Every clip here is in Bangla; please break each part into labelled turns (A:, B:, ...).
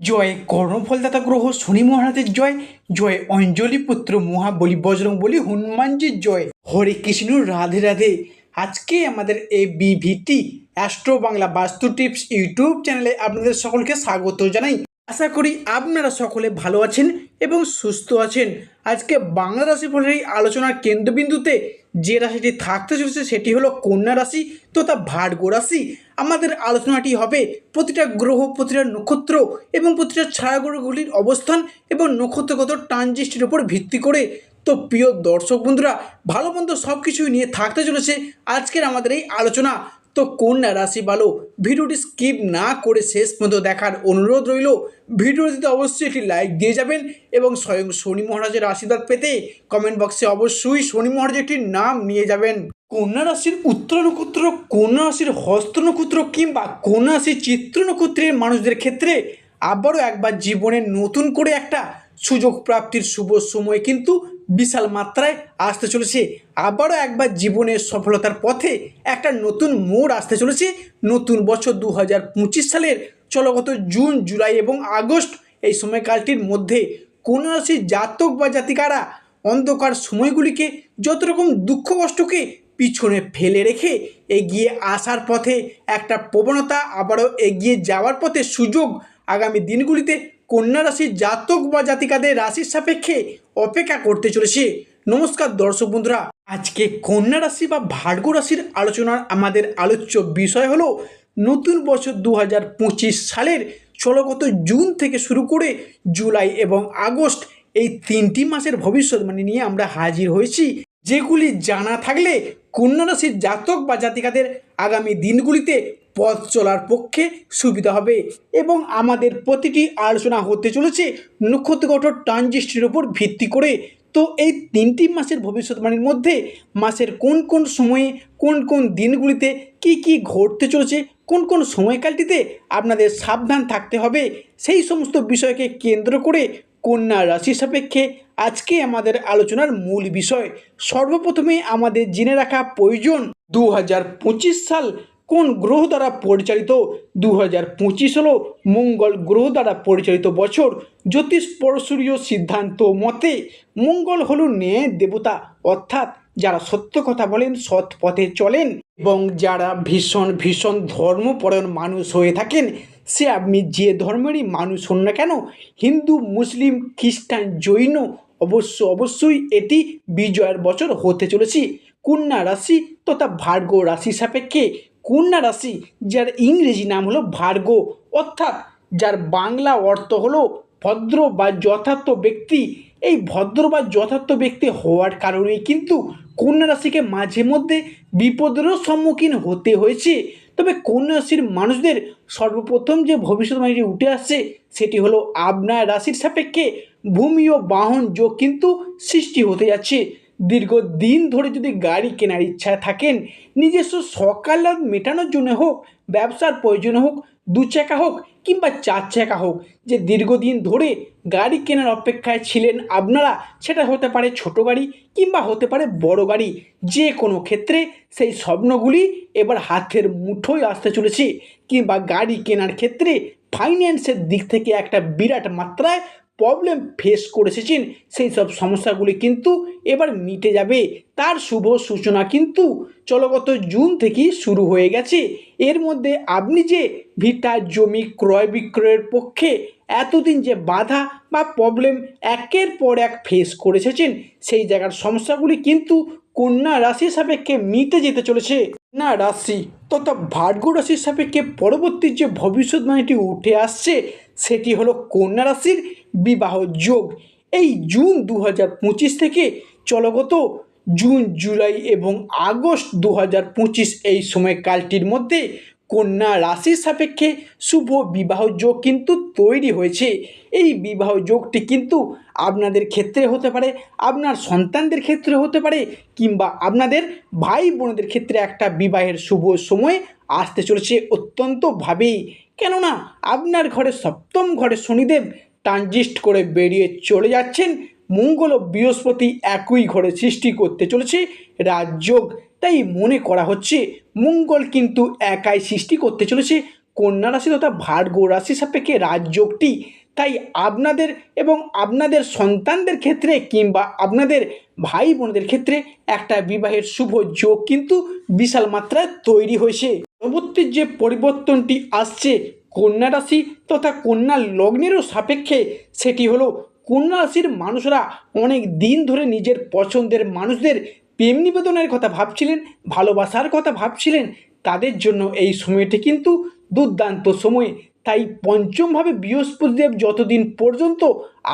A: জয় কর্ণফলদাতা গ্রহ, শনি মহারাজের জয় জয় অঞ্জলি পুত্র মহাবলী বজরং বলি হনুমানজির জয়। হরে কৃষ্ণ, রাধে রাধে। আজকে আমাদের এই বিভিটি অ্যাস্ট্রো বাংলা বাস্তু টিপস ইউটিউব চ্যানেলে আপনাদের সকলকে স্বাগত জানাই। আশা করি আপনারা সকলে ভালো আছেন এবং সুস্থ আছেন। আজকে বাংলা রাশিফলের এই আলোচনার কেন্দ্রবিন্দুতে যে রাশিটি থাকতে চলেছে সেটি হলো কন্যা রাশি তথা ভার্গ রাশি। আমাদের আলোচনাটি হবে প্রতিটা গ্রহ, প্রতিটা নক্ষত্র এবং প্রতিটা ছায়াগ্রহগুলির অবস্থান এবং নক্ষত্রগত ট্রানজিস্টের উপর ভিত্তি করে। তো প্রিয় দর্শক বন্ধুরা, ভালো মন্দ সব কিছুই নিয়ে থাকতে চলেছে আজকের আমাদের এই আলোচনা। তো কন্যা রাশি ভালো? ভিডিওটি স্কিপ না করে শেষ পর্যন্ত দেখার অনুরোধ রইল। ভিডিওটিতে অবশ্যই একটি লাইক দিয়ে যাবেন এবং স্বয়ং শনি মহারাজের আশীর্বাদ পেতে কমেন্ট বক্সে অবশ্যই শনি মহারাজের একটি নাম নিয়ে যাবেন। কন্যা রাশির উত্তর নক্ষত্র কন্যা রাশির হস্ত নক্ষত্র কিংবা কন্যা রাশির চিত্র নক্ষত্রের মানুষদের ক্ষেত্রে আবারও একবার জীবনে নতুন করে একটা সুযোগ প্রাপ্তির শুভ সময় কিন্তু বিশাল মাত্রায় আসতে চলেছে। আবারও একবার জীবনের সফলতার পথে একটা নতুন মোড় আসতে চলেছে। নতুন বছর দু হাজার পঁচিশ সালের চলগত জুন, জুলাই এবং আগস্ট এই সময়কালটির মধ্যে কোন রাশির জাতক বা জাতিকারা অন্ধকার সময়গুলিকে যত রকম দুঃখ কষ্টকে পিছনে ফেলে রেখে এগিয়ে আসার পথে একটা প্রবণতা, আবারও এগিয়ে যাওয়ার পথে সুযোগ আগামী দিনগুলিতে কন্যা রাশির জাতক বা জাতিকাদের রাশির সাপেক্ষে অপেক্ষা করতে চলেছে। নমস্কার দর্শক বন্ধুরা, আজকে কন্যা রাশি বা ভার্গ রাশির আলোচনার আমাদের আলোচ্য বিষয় হলো নতুন বছর দু হাজার পঁচিশ সালের চলগত জুন থেকে শুরু করে জুলাই এবং আগস্ট এই তিনটি মাসের ভবিষ্যৎবাণী নিয়ে আমরা হাজির হয়েছি। যেগুলি জানা থাকলে কন্যা রাশির জাতক বা জাতিকাদের আগামী দিনগুলিতে পথ চলার পক্ষে সুবিধা হবে এবং আমাদের প্রতিটি আলোচনা হতে চলেছে নক্ষত্রগত ট্রানজিস্টের উপর ভিত্তি করে। তো এই তিনটি মাসের ভবিষ্যৎবাণীর মধ্যে মাসের কোন কোন সময়ে, কোন কোন দিনগুলিতে কি কি ঘটতে চলেছে, কোন কোন সময়কালটিতে আপনাদের সাবধান থাকতে হবে, সেই সমস্ত বিষয়কে কেন্দ্র করে কন্যা রাশি সাপেক্ষে আজকে আমাদের আলোচনার মূল বিষয়। সর্বপ্রথমে আমাদের জেনে রাখা প্রয়োজন দু হাজার পঁচিশ সাল কোন গ্রহ দ্বারা পরিচালিত? দু হাজার পঁচিশ হলো মঙ্গল গ্রহ দ্বারা পরিচালিত বছর। জ্যোতিষ পরশুরীয় সিদ্ধান্ত মতে মঙ্গল হলো ন্যায় দেবতা, অর্থাৎ যারা সত্য কথা বলেন, সৎ পথে চলেন। এবং যারা ভীষণ ভীষণ ধর্মপরায়ণ মানুষ হয়ে থাকেন, সে আপনি যে ধর্মেরই মানুষ হন না কেন, হিন্দু, মুসলিম, খ্রিস্টান, জৈন, অবশ্য অবশ্যই এটি বিজয়ের বছর হতে চলেছে। কন্যা রাশি তথা ভার্গ রাশি সাপেক্ষে কন্যা রাশি, যার ইংরেজি নাম হলো ভার্গ, অর্থাৎ যার বাংলা অর্থ হলো ভদ্র বা যথার্থ ব্যক্তি। এই ভদ্র বা যথার্থ ব্যক্তি হওয়ার কারণেই কিন্তু কন্যা রাশিকে মাঝে মধ্যে বিপদেরও সম্মুখীন হতে হয়েছে। তবে কন্যা রাশির মানুষদের সর্বপ্রথম যে ভবিষ্যৎবাণীটি উঠে আসছে, সেটি হলো আপনার রাশির সাপেক্ষে ভূমি ও বাহন যোগ কিন্তু সৃষ্টি হতে যাচ্ছে। দীর্ঘদিন ধরে যদি গাড়ি কেনার ইচ্ছা থাকেন, নিজস্ব সকালাত মেটানোর জন্য হোক, ব্যবসার প্রয়োজনে হোক, দু চাকা হোক কিংবা চার চাকা হোক, যে দীর্ঘদিন ধরে গাড়ি কেনার অপেক্ষায় ছিলেন আপনারা, সেটা হতে পারে ছোট গাড়ি কিংবা হতে পারে বড় গাড়ি, যে কোনো ক্ষেত্রে সেই স্বপ্নগুলি এবার হাতের মুঠোয় আসতে চলেছে কিংবা গাড়ি কেনার ক্ষেত্রে ফাইন্যান্সের দিক থেকে একটা বিরাট মাত্রায় প্রবলেম ফেস করে এসেছেন সেই সব সমস্যাগুলি কিন্তু এবার মিটে যাবে। তার শুভ সূচনা কিন্তু চলগত জুন থেকেই শুরু হয়ে গেছে। এর মধ্যে আপনি যে ভিটা জমি ক্রয় বিক্রয়ের পক্ষে এতদিন যে বাধা বা প্রবলেম একের পর এক ফেস করে এসেছেন সেই জায়গার সমস্যাগুলি কিন্তু কন্যা রাশি সাপেক্ষে মিটে যেতে চলেছে। না রাশি তথা ভার্গ রাশির সাপেক্ষে পরবর্তী যে ভবিষ্যৎবাণীটি উঠে আসছে, সেটি হলো কন্যা রাশির বিবাহ যোগ। এই জুন দু পঁচিশ থেকে চলগত জুন, জুলাই এবং আগস্ট দু পঁচিশ এই সময়কালটির মধ্যে কন্যা রাশির সাপেক্ষে শুভ বিবাহ যোগ কিন্তু তৈরি হয়েছে। এই বিবাহ যোগটি কিন্তু আপনাদের ক্ষেত্রে হতে পারে, আপনার সন্তানদের ক্ষেত্রে হতে পারে কিংবা আপনাদের ভাই বোনদের ক্ষেত্রে একটা বিবাহের শুভ সময় আসতে চলেছে অত্যন্তভাবেই। কেননা, আপনার ঘরে সপ্তম ঘরে শনিদেব ট্রানজিস্ট করে বেরিয়ে চলে যাচ্ছেন। মঙ্গল ও বৃহস্পতি একই ঘরে সৃষ্টি করতে চলেছে, রাজযোগ। তাই মনে করা হচ্ছে, মঙ্গল কিন্তু একাই সৃষ্টি করতে চলেছে। কন্যা রাশি তথা ভার্গ রাশি সাপেক্ষে রাজযোগটি। তাই আপনাদের এবং আপনাদের সন্তানদের ক্ষেত্রে কিংবা আপনাদের ভাই বোনদের ক্ষেত্রে একটা বিবাহের শুভ যোগ কিন্তু বিশাল মাত্রায় তৈরি হয়েছে। পরবর্তী যে পরিবর্তনটি আসছে কন্যা রাশি তথা কন্যা লগ্নেরও সাপেক্ষে সেটি হলো কন্যা রাশির মানুষরা অনেক দিন ধরে নিজের পছন্দের মানুষদের প্রেম নিবেদনের কথা ভাবছিলেন, ভালোবাসার কথা ভাবছিলেন। তাদের জন্য এই সময়টি কিন্তু দুর্দান্ত সময়। তাই পঞ্চমভাবে বৃহস্পতিদেব যতদিন পর্যন্ত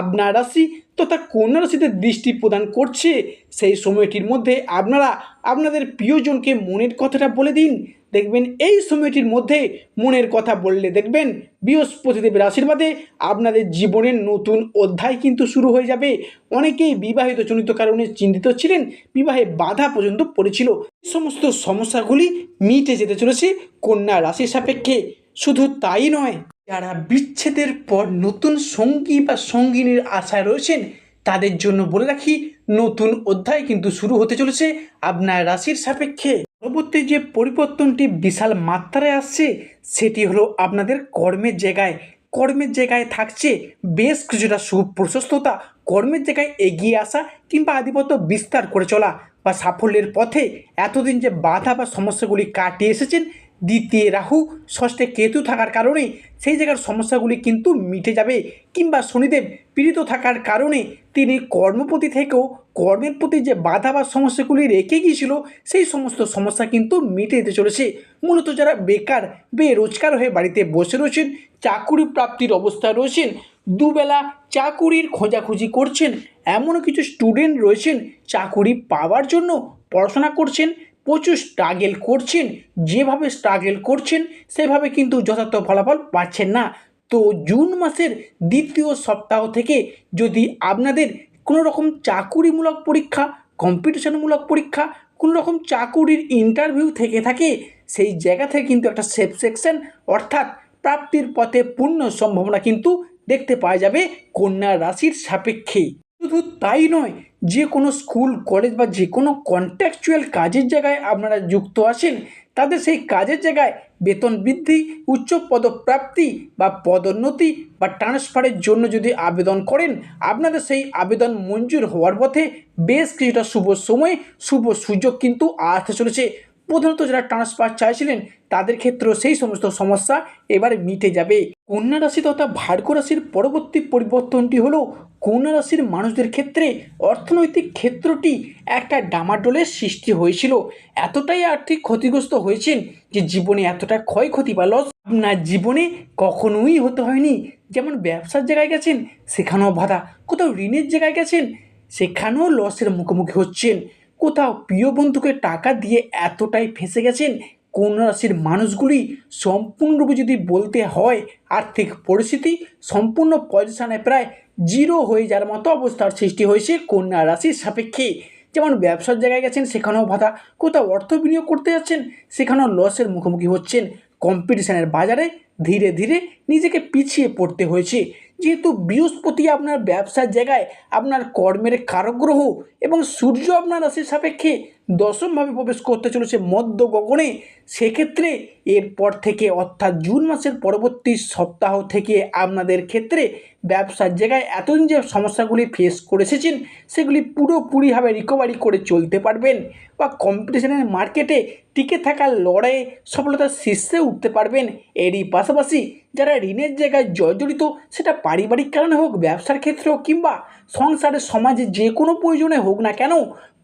A: আপনার রাশি তথা কন্যা রাশিতে দৃষ্টি প্রদান করছে, সেই সময়টির মধ্যে আপনারা আপনাদের প্রিয়জনকে মনের কথাটা বলে দিন। দেখবেন এই সময়টির মধ্যে মনের কথা বললে দেখবেন বৃহস্পতিদেবের আশীর্বাদে আপনাদের জীবনের নতুন অধ্যায় কিন্তু শুরু হয়ে যাবে। অনেকেই বিবাহিত জনিত কারণে চিন্তিত ছিলেন, বিবাহে বাধা পর্যন্ত পড়েছিল। সমস্ত সমস্যাগুলি মিটে যেতে চলেছে কন্যা রাশির সাপেক্ষে। শুধু তাই নয়, যারা বিচ্ছেদের পর নতুন সঙ্গী বা সঙ্গিনীর আশায় রয়েছেন, তাদের জন্য বলে রাখি, নতুন অধ্যায় কিন্তু শুরু হতে চলেছে আপনার রাশির সাপেক্ষে। পরবর্তী যে পরিবর্তনটি বিশাল মাত্রায় আসছে, সেটি হলো আপনাদের কর্মের জায়গায়। কর্মের জায়গায় থাকছে বেশ কিছুটা সুপ্রশস্ততা। কর্মের জায়গায় এগিয়ে আসা কিংবা আধিপত্য বিস্তার করে চলা বা সাফল্যের পথে এতদিন যে বাধা বা সমস্যাগুলি কাটিয়ে এসেছেন দ্বিতীয় রাহু, ষষ্ঠে কেতু থাকার কারণে সেই জায়গার সমস্যাগুলি কিন্তু মিটে যাবে। কিংবা শনিদেব পীড়িত থাকার কারণে তিনি কর্মপতি থেকেও কর্মের প্রতি যে বাধা বা সমস্যাগুলি রেখে গিয়েছিল, সেই সমস্ত সমস্যা কিন্তু মিটে যেতে চলেছে। মূলত যারা বেকার, বেরোজগার হয়ে বাড়িতে বসে রয়েছেন, চাকুরি প্রাপ্তির অবস্থায় রয়েছেন, দুবেলা চাকুরির খোঁজাখুঁজি করছেন, এমনও কিছু স্টুডেন্ট রয়েছেন, চাকুরি পাওয়ার জন্য পড়াশোনা করছেন প্রচুর স্ট্রাগেল করছেন, যেভাবে স্ট্রাগেল করছেন, সেভাবে কিন্তু যথার্থ ফলাফল পাচ্ছেন না। তো জুন মাসের দ্বিতীয় সপ্তাহ থেকে যদি আপনাদের কোনো রকম চাকুরিমূলক পরীক্ষা কম্পিটিশনমূলক পরীক্ষা কোনো রকম চাকুরির ইন্টারভিউ থেকে থাকে, সেই জায়গা থেকে কিন্তু একটা সেফ সেকশন অর্থাৎ প্রাপ্তির পথে পূর্ণ সম্ভাবনা কিন্তু দেখতে পাওয়া যাবে কন্যা রাশির সাপেক্ষেই। শুধু তাই নয়, যে কোনো স্কুল, কলেজ বা যে কোনো কন্ট্যাকচুয়াল কাজের জায়গায় আপনারা যুক্ত আছেন, তাদের সেই কাজের জায়গায় বেতন বৃদ্ধি, উচ্চ পদপ্রাপ্তি বা পদোন্নতি বা ট্রান্সফারের জন্য যদি আবেদন করেন, আপনাদের সেই আবেদন মঞ্জুর হওয়ার পথে বেশ কিছুটা শুভ সময়, শুভ সুযোগ কিন্তু আসতে চলেছে। প্রধানত যারা ট্রান্সফার চাইছিলেন, তাদের ক্ষেত্রেও সেই সমস্ত সমস্যা এবার মিটে যাবে। কন্যা রাশি তথা ভার্গ রাশির পরবর্তী পরিবর্তনটি হলো, কন্যা রাশির মানুষদের ক্ষেত্রে অর্থনৈতিক ক্ষেত্রটি একটা ডামাডোলের সৃষ্টি হয়েছিল। এতটাই আর্থিক ক্ষতিগ্রস্ত হয়েছেন যে জীবনে এতটা ক্ষয়ক্ষতি বা লস আপনার জীবনে কখনোই হতে হয়নি। যেমন ব্যবসার জায়গায় গেছেন, সেখানেও বাধা। কোথাও ঋণের জায়গায় গেছেন, সেখানেও লসের মুখোমুখি হচ্ছেন। কোথাও প্রিয় বন্ধুকে টাকা দিয়ে এতটাই ফেঁসে গেছেন কোন রাশির মানুষগুলি? সম্পূর্ণরূপে যদি বলতে হয়, আর্থিক পরিস্থিতি সম্পূর্ণ পজিশনে প্রায় জিরো হয়ে যাওয়ার মতো অবস্থার সৃষ্টি হয়েছে কন্যা রাশির সাপেক্ষে। যেমন ব্যবসার জায়গায় গেছেন, সেখানেও বাধা কোথাও অর্থ বিনিয়োগ করতে যাচ্ছেন, সেখানেও লসের মুখোমুখি হচ্ছেন। কম্পিটিশনের বাজারে ধীরে ধীরে নিজেকে পিছিয়ে পড়তে হয়েছে। যেহেতু বৃহস্পতি আপনার ব্যবসার জায়গায় আপনার কর্মের কারগ্রহ এবং সূর্য আপনার রাশির সাপেক্ষে দশমভাবে প্রবেশ করতে চলেছে মধ্য গগনে, সেক্ষেত্রে এরপর থেকে অর্থাৎ জুন মাসের পরবর্তী সপ্তাহ থেকে আপনাদের ক্ষেত্রে ব্যবসার জায়গায় এতদিন যে সমস্যাগুলি ফেস করে এসেছেন, সেগুলি পুরোপুরিভাবে রিকভারি করে চলতে পারবেন বা কম্পিটিশনের মার্কেটে টিকে থাকার লড়াইয়ে সফলতার শীর্ষে উঠতে পারবেন। এরই পাশাপাশি যারা ঋণের জায়গায় জর্জরিত, সেটা পারিবারিক কারণে হোক, ব্যবসার ক্ষেত্রে হোক কিংবা সংসারের সমাজে যে কোনো প্রয়োজনে হোক না কেন,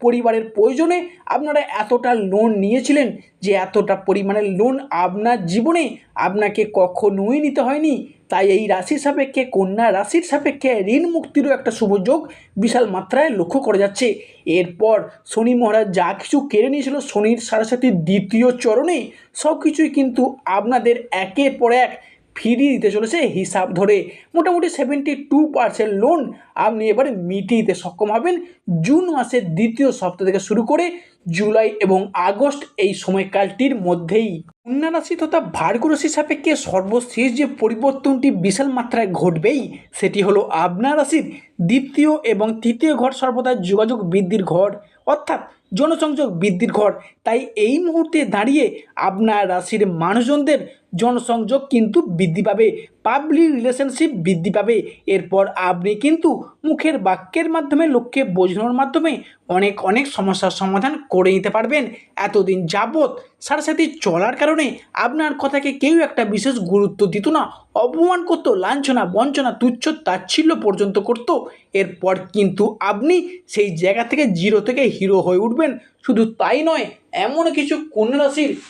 A: পরিবারের প্রয়োজনে আপনারা এতটা লোন নিয়েছিলেন যে এতটা পরিমাণের লোন আপনার জীবনে আপনাকে কখনোই নিতে হয়নি। তাই এই রাশির সাপেক্ষে, কন্যা রাশির সাপেক্ষে ঋণ মুক্তিরও একটা শুভযোগ বিশাল মাত্রায় লক্ষ্য করা যাচ্ছে। এরপর শনি মহারাজ যা কিছু কেড়ে নিয়েছিল শনির সাড়ে সাথে দ্বিতীয় চরণে সব কিছুই কিন্তু আপনাদের একের পর এক ফিরিয়ে দিতে চলেছে। হিসাব ধরে মোটামুটি সেভেন্টি টু পার্সেন্ট লোন আপনি এবারে মিটিয়ে দিতে সক্ষম হবেন। জুন মাসের দ্বিতীয় সপ্তাহ থেকে শুরু করে জুলাই এবং আগস্ট এই সময়কালটির মধ্যেই। কন্যা রাশি তথা ভার্গ রাশি সাপেক্ষে সর্বশেষ যে পরিবর্তনটি বিশাল মাত্রায় ঘটবেই, সেটি হলো আপনার রাশির দ্বিতীয় এবং তৃতীয় ঘর সর্বদা যোগাযোগ বৃদ্ধির ঘর, অর্থাৎ জনসংযোগ বৃদ্ধির ঘর। তাই এই মুহূর্তে দাঁড়িয়ে আপনার রাশির মানুষজনদের জনসংযোগ কিন্তু বৃদ্ধি পাবে পাবলিক রিলেশনশিপ বৃদ্ধি পাবে। এরপর আপনি কিন্তু মুখের বাক্যের মাধ্যমে, লোককে বোঝানোর মাধ্যমে অনেক অনেক সমস্যার সমাধান করে নিতে পারবেন। এতদিন যাবৎ সাথে সাথে চলার কারণে আপনার কথাকে কেউ একটা বিশেষ গুরুত্ব দিত না, অপমান করতো, লাঞ্ছনা, বঞ্চনা, তুচ্ছ তাচ্ছিল্য পর্যন্ত করত। এরপর কিন্তু আপনি সেই জায়গা থেকে জিরো থেকে হিরো হয়ে উঠবেন। শুধু তাই নয় এমন কিছু কন্যা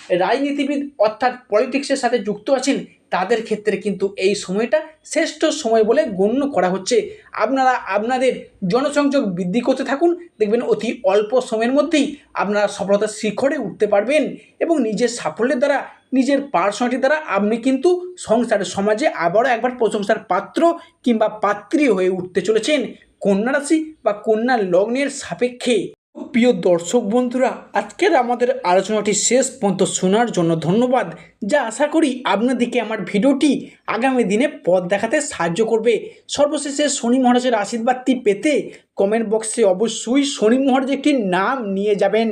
A: রাজনীতিবিদ অর্থাৎ পলিটিক্সের সাথে যুক্ত আছেন, তাদের ক্ষেত্রে কিন্তু এই সময়টা শ্রেষ্ঠ সময় বলে গণ্য করা হচ্ছে। আপনারা, আপনাদের জনসংযোগ বৃদ্ধি করতে থাকুন। দেখবেন অতি অল্প সময়ের মধ্যেই আপনারা সফলতার শিখরে উঠতে পারবেন এবং নিজের সাফল্যের দ্বারা, নিজের পার্সোনালিটি দ্বারা আপনি কিন্তু সংসারে, সমাজে আবারও একবার প্রশংসার পাত্র কিংবা পাত্রী হয়ে উঠতে চলেছেন। কন্যা রাশি বা কন্যা লগ্নের সাপেক্ষে। প্রিয় দর্শক বন্ধুরা, আজকের আমাদের আলোচনাটি শেষ পর্যন্ত শোনার জন্য ধন্যবাদ, যা আশা করি আপনাদেরকে আমার ভিডিওটি আগামী দিনে পথ দেখাতে সাহায্য করবে। সর্বশেষে শনি মহারাজের আশীর্বাদটি পেতে কমেন্ট বক্সে অবশ্যই শনি মহারাজ একটি নাম নিয়ে যাবেন।